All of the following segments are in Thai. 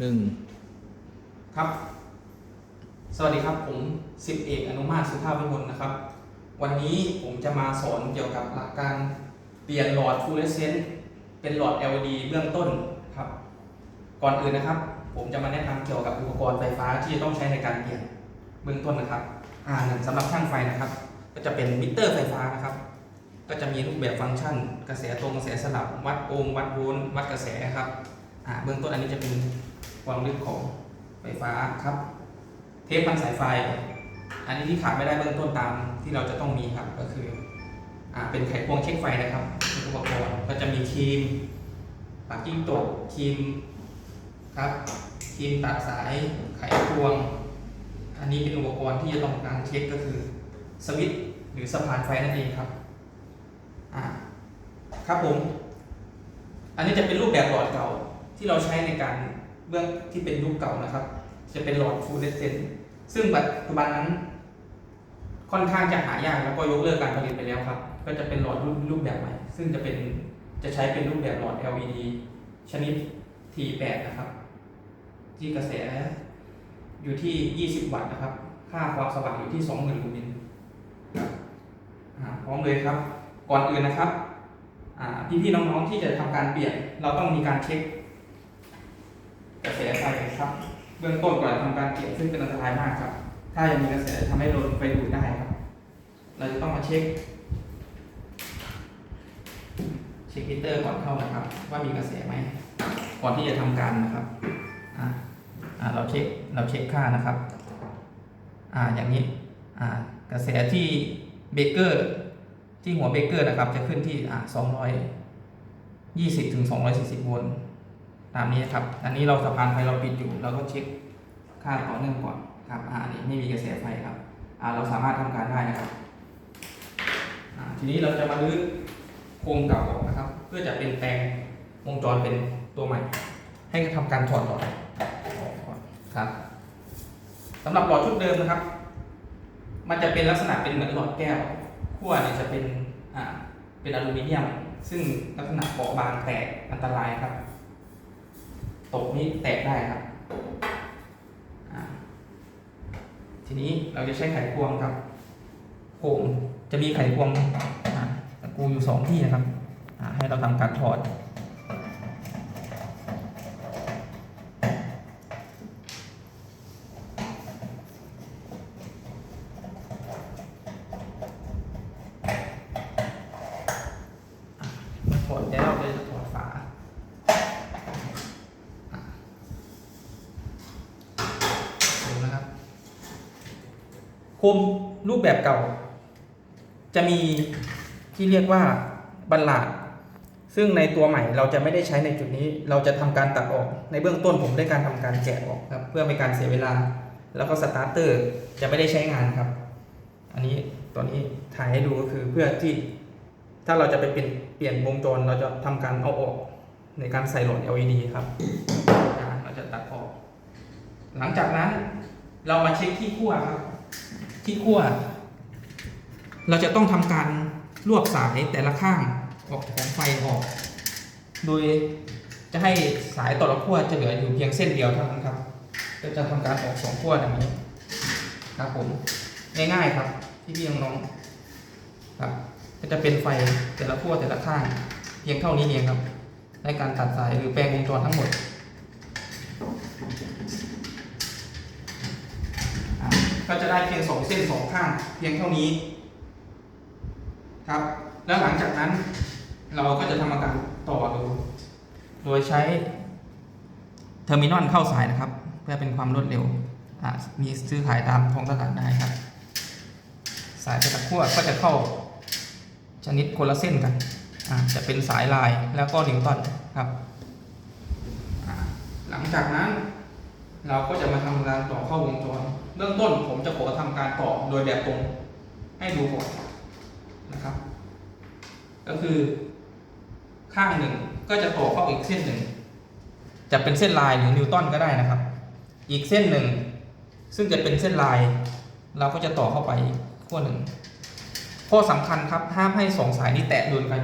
หนึ่งครับ สวัสดีครับผมสิบเอกอนุมาตรสุภาพวิมลนะครับ วันนี้ผมจะมาสอนเกี่ยวกับหลักการเปลี่ยนหลอดฟลูออเรสเซนต์เป็นหลอด LED เบื้องต้นครับ ก่อนอื่นนะครับ ผมจะมาแนะนำเกี่ยวกับอุปกรณ์ไฟฟ้าที่จะต้องใช้ในการเปลี่ยนเบื้องต้นนะครับ อ่าหนึ่งสำหรับช่างไฟนะครับ ก็จะเป็นมิเตอร์ไฟฟ้านะครับ ก็จะมีรูปแบบฟังก์ชัน กระแสตรงกระแสสลับวัดโอห์มวัดโวลต์วัดกระแสครับ อ่าเบื้องต้นอันนี้จะเป็นความลึกของไฟฟ้าครับ เทปพันสายไฟ อันนี้ที่ขาดไม่ได้เบื้องต้นตามที่เราจะต้องมีครับก็คืออ่าเป็นไขควงเช็คไฟนะครับอุปกรณ์ก็จะมีครีมปากกิ้งตกครีมครับครีมตัดสายไขควง อันนี้เป็นอุปกรณ์ที่จะต้องการเช็คก็คือสวิตช์หรือสะพานไฟนั่นเองครับอ่าครับผม อันนี้จะเป็นรูปแบบหลอดเก่า ที่เราใช้ในการเบื้องที่เป็นรูปเก่านะครับ จะเป็นหลอดฟลูเรสเซนต์ซึ่งปัจจุบันนั้น ค่อนข้างจะหายากแล้วก็ยกเลิกการผลิตไปแล้วครับ ก็จะเป็นหลอดรูปรูปแบบใหม่ ซึ่งจะเป็นจะใช้เป็นรูปแบบหลอด LED ชนิด T8 นะครับ ที่กระแสอยู่ที่ 20 วัตต์นะครับ ค่าความสว่างอยู่ที่ 20,000ลูมินพร้อมเลยครับ ก่อนอื่นนะครับอ่าพี่ๆน้องๆที่จะทำการเปลี่ยน เราต้องมีการเช็ค กระแสไฟครับ เบื้องต้นก่อนทำการเปลี่ยนซึ่งเป็นอันตรายมากครับ ถ้ายังมีกระแสทำให้โดนไฟดูดได้ครับ เราจะต้องมาเช็ค เช็คมิเตอร์ก่อนเข้านะครับ ว่ามีกระแสไหมก่อนที่จะทำการนะครับอ่าอ่าเราเช็คเราเช็คค่านะครับอ่าอย่างนี้อ่ากระแสที่เบเกอร์ที่หัวเบเกอร์นะครับ จะขึ้นที่อ่า220ถึง240โวลต์ ตามนี้ครับ อันนี้เราสะพานไฟเราปิดอยู่ เราก็เช็คค่าต่อเนื่องก่อนครับอ่านี่ไม่มีกระแสไฟครับอ่าเราสามารถทำการได้นะครับอ่าทีนี้เราจะมาลื้อโครงเก่าออกนะครับ เพื่อจะเป็นแปลงวงจรเป็นตัวใหม่ ให้ทำการถอดหลอดออกก่อครับสำหรับหลอดชุดเดิมนะครับ มันจะเป็นลักษณะเป็นเหมือนหลอดแก้วขั้วเนี่ยจะเป็นอ่าเป็นอลูมิเนียม ซึ่งลักษณะเปราะบางแตกอันตรายครับ ตกนี้แตกได้ครับ ทีนี้เราจะใช้ไขควงครับผมจะมีไขควงตะกูอยู่สองที่นะครับให้เราทำการถอด ถอดแล้วเราจะถอดฝาอะดูนะครับ โคมรูปแบบเก่า จะมีที่เรียกว่าบันลาดซึ่งในตัวใหม่เราจะไม่ได้ใช้ในจุดนี้ เราจะทำการตัดออก ในเบื้องต้นผมได้การทำการแกะออกครับ เพื่อไม่การเสียเวลา แล้วก็สตาร์เตอร์จะไม่ได้ใช้งานครับ อันนี้ตอนนี้ถ่ายให้ดูก็คือเพื่อที่ถ้าเราจะไปเปลี่ยนเปลี่ยนวงจรเราจะทำการเอาออกในการใส่หลอด LED ครับ เราจะตัดออก หลังจากนั้นเรามาเช็คที่ขั้วครับ ที่ขั้วเราจะต้องทำการรวบสายแต่ละข้างออกของไฟออก โดยจะให้สายต่อละขั้วจะเหลืออยู่เพียงเส้นเดียวเท่านั้นครับก็จะทำการออกสองขั้วอย่างนี้ครับผมง่ายๆครับพี่พี่ๆน้องๆครับ ก็จะเป็นไฟแต่ละขั้วแต่ละข้างเพียงเท่านี้เองครับในการตัดสายหรือแปลงวงจรทั้งหมด ก็จะได้เพียงสองเส้นสองข้างเพียงเท่านี้ครับ แล้วหลังจากนั้นเราก็จะทำการต่อดู โดยใช้เทอร์มินอลเข้าสายนะครับ เพื่อเป็นความรวดเร็วมีซื้อขายตามท้องตลาดได้ครับ สายตะขั้วก็จะเข้า ชนิดคนละเส้นกันจะเป็นสายลายแล้วก็นิวตันครับ หลังจากนั้น เราก็จะมาทำการต่อเข้าวงจร เบื้องต้นผมจะขอทำการต่อโดยแบบตรงให้ดูก่อนนะครับ ก็คือข้างหนึ่งก็จะต่อเข้าอีกเส้นหนึ่ง จะเป็นเส้นลายหรือนิวตันก็ได้นะครับ อีกเส้นหนึ่ง ซึ่งจะเป็นเส้นลาย เราก็จะต่อเข้าไปขั้วหนึ่งข้อสำคัญครับห้ามให้สองสายนี้แตะโดนกัน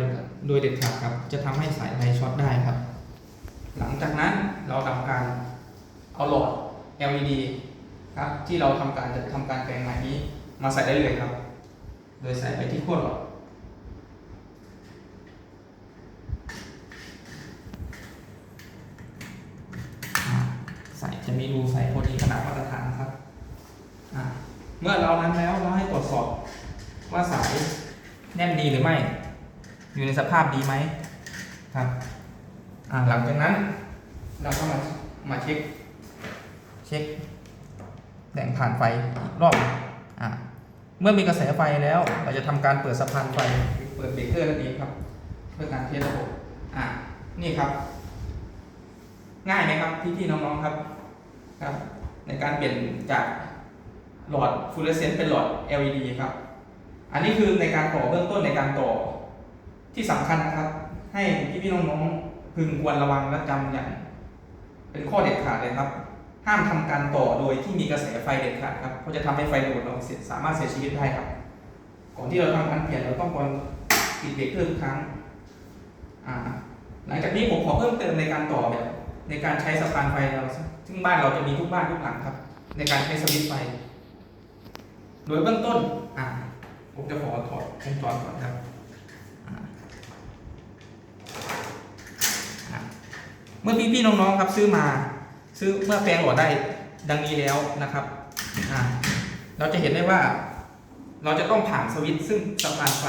โดยเด็ดขาดครับ จะทำให้สายไฟช็อตได้ครับ หลังจากนั้นเราทำการ เอาหลอด LED ครับที่เราทำการจะทำการแปลงใหม่นี้ มาใส่ได้เลยครับ โดยใส่ไปที่ขั้วหลอดใส่จะมีรูใส่พอดีขนาดมาตรฐานครับเมื่อเรานั้นแล้วเราให้ตรวจสอบว่าสายแน่นดีหรือไม่ อยู่ในสภาพดีไหมครับหลังจากนั้นเราก็มามาเช็ค เช็คแหล่งผ่านไฟอีกรอบอ่าเมื่อมีกระแสไฟแล้ว เราจะทำการเปิดสะพานไฟเปิดเบรกเกอร์นั่นเองครับ เพื่อการเทสระบบอ่านี่ครับ ง่ายไหมครับพี่พี่น้องๆครับครับ ในการเปลี่ยนจากหลอดฟลูออเรสเซนต์เป็นหลอด LED ครับ อันนี้คือในการต่อเบื้องต้นในการต่อที่สำคัญนะครับ ให้พี่พี่น้องๆพึงควรระวังและจำอย่าง เป็นข้อเด็ดขาดเลยครับ ห้ามทำการต่อโดยที่มีกระแสไฟเด็ดขาดครับเพราะจะทำให้ไฟดูดเราเสียสามารถเสียชีวิตได้ครับ ก่อนที่เราทำการเปลี่ยนเราต้องควรปิดเบรกเกอร์ทุกครั้งหลังจากนี้ผมขอเพิ่มเติมในการต่อแบบในการใช้สะพานไฟเราซึ่งบ้านเราจะมีทุกบ้านทุกหลังครับ ในการใช้สวิตช์ไฟ โดยเบื้องต้นอ่าผมจะขอถอดวงจรก่อนครับเมื่อพี่ๆน้องๆครับซื้อมา ซื้อเมื่อแปลงหลอดได้ดังนี้แล้วนะครับเราจะเห็นได้ว่า เราจะต้องผ่านสวิตช์ซึ่งสะพานไฟ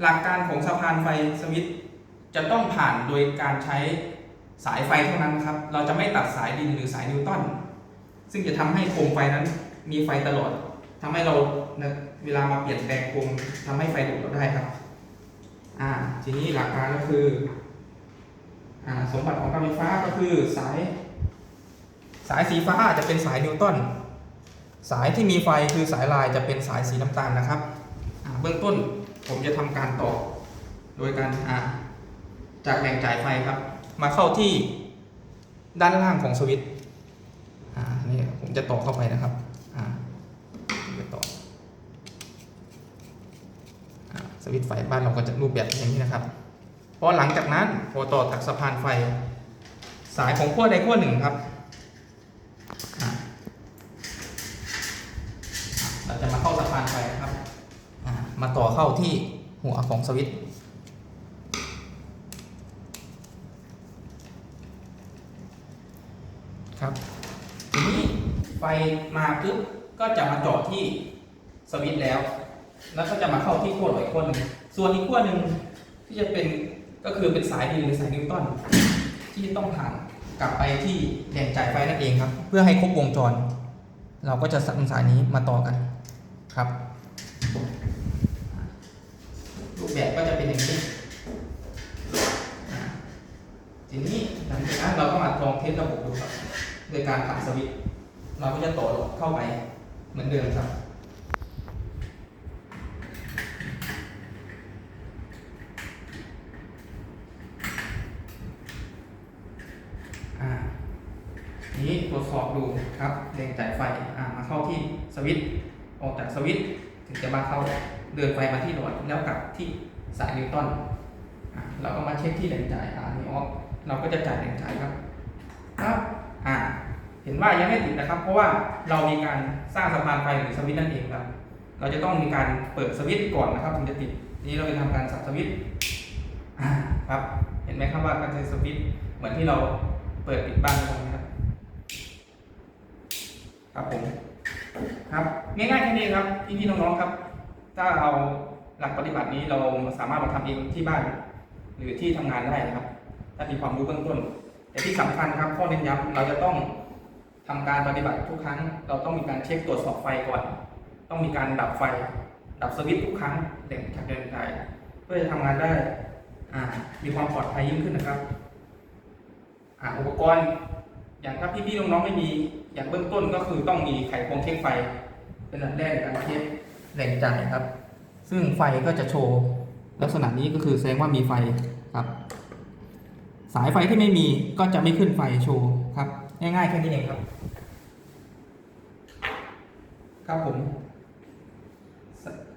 หลักการของสะพานไฟสวิตช์จะต้องผ่านโดยการใช้สายไฟเท่านั้นครับ เราจะไม่ตัดสายดินหรือสายนิวตันซึ่งจะทำให้โคมไฟนั้นมีไฟตลอดทำให้เราเวลามาเปลี่ยนแปลงโคมทำให้ไฟดูดเราได้ครับอ่าทีนี้หลักการก็คืออ่าสมบัติของการไฟฟ้าก็คือสาย สายสีฟ้าจะเป็นสายนิวตันสายที่มีไฟคือสายลายจะเป็นสายสีน้ำตาลนะครับ เบื้องต้นผมจะทำการต่อ โดยการอ่าจากแหล่งจ่ายไฟครับ มาเข้าที่ด้านล่างของสวิตช์นี่ผมจะต่อเข้าไปนะครับจะต่อสวิตช์ไฟบ้านเราก็จะรูปแบบอย่างนี้นะครับพอหลังจากนั้นพอต่อจากสะพานไฟ สายของขั้วใดขั้วหนึ่งครับอ่าอ่าเราจะมาเข้าสะพานไฟนะครับอ่า มาต่อเข้าที่หัวของสวิตช์ครับทีนี้ไฟมาปุ๊บก็จะมาจาะที่สวิตช์แล้ว แล้วก็จะมาเข้าที่ขั้วหลอยขั้วหนึ่งส่วนอีกขั้วหนึ่งที่จะเป็นก็คือเป็นสายดินหรือสายนิวตันที่ต้องผ่านกลับไปที่แหล่งจ่ายไฟนั่นเองครับ เพื่อให้ครบวงจร เราก็จะสั่งสายนี้มาต่อกันครับ แบบก็จะเป็นอย่างนี้ทีนี้หลังจากนั้นเราก็มาลองเทสระบบดูครับโดยการผ่านสวิตช์เราก็จะต่อเข้าไปเหมือนเดิมครับอ่าทีนี้ตรวจสอบดูครับแรงจ่ายไฟอ่ามาเข้าที่สวิตช์ออกจากสวิตช์ถึงจะมาเข้าเดินไฟมาที่หลอดแล้วกลับที่ สายนิวตันเราก็มาเช็คที่แรงจ่ายอ่านี่ออฟเราก็จะจ่ายแรงจ่ายครับครับอ่าเห็นว่ายังไม่ติดนะครับ เพราะว่าเรามีการสร้างสะพานไฟหรือสวิตช์นั่นเองครับ เราจะต้องมีการเปิดสวิตช์ก่อนนะครับถึงจะติดนี้เราจะทำการสับสวิตช์ครับเห็นไหมครับว่าการใช้สวิตช์เหมือนที่เราเปิดปิดบ้านตรงนี้ครับครับผมครับง่ายๆแค่นี้ครับพี่ๆน้องๆครับ ถ้าเอา หลักปฏิบัตินี้เราสามารถมาทำเองที่บ้าน หรือที่ทำงานได้นะครับ ถ้ามีความรู้เบื้องต้น แต่ที่สำคัญครับข้อเน้นย้ำเราจะต้องทำการปฏิบัติทุกครั้ง เราต้องมีการเช็คตรวจสอบไฟก่อน ต้องมีการดับไฟ ดับสวิตช์ทุกครั้งแหล่งจากเดินไฟเพื่อจะทำงานได้มีความปลอดภัยยิ่งขึ้นนะครับออุปกรณ์อย่างถ้าพี่ๆน้องๆไม่มีอย่างเบื้องต้นก็คือต้องมีไขควงเช็คไฟ เป็นอันแรกในการเช็คแหล่งจ่ายครับ ซึ่งไฟก็จะโชว์ลักษณะนี้ก็คือแสดงว่ามีไฟครับ สายไฟที่ไม่มีก็จะไม่ขึ้นไฟโชว์ครับ ง่ายๆแค่นี้เองครับ ครับผม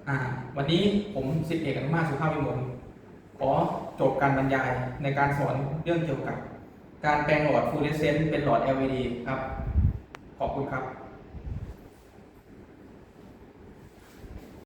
อ่าวันนี้ผมสิบเอกอนุมาสุภาพวิมลขอจบการบรรยายในการสอนเรื่องเกี่ยวกับ การแปลงหลอดฟูเรสเซนต์เป็นหลอด LED ครับ ขอบคุณครับ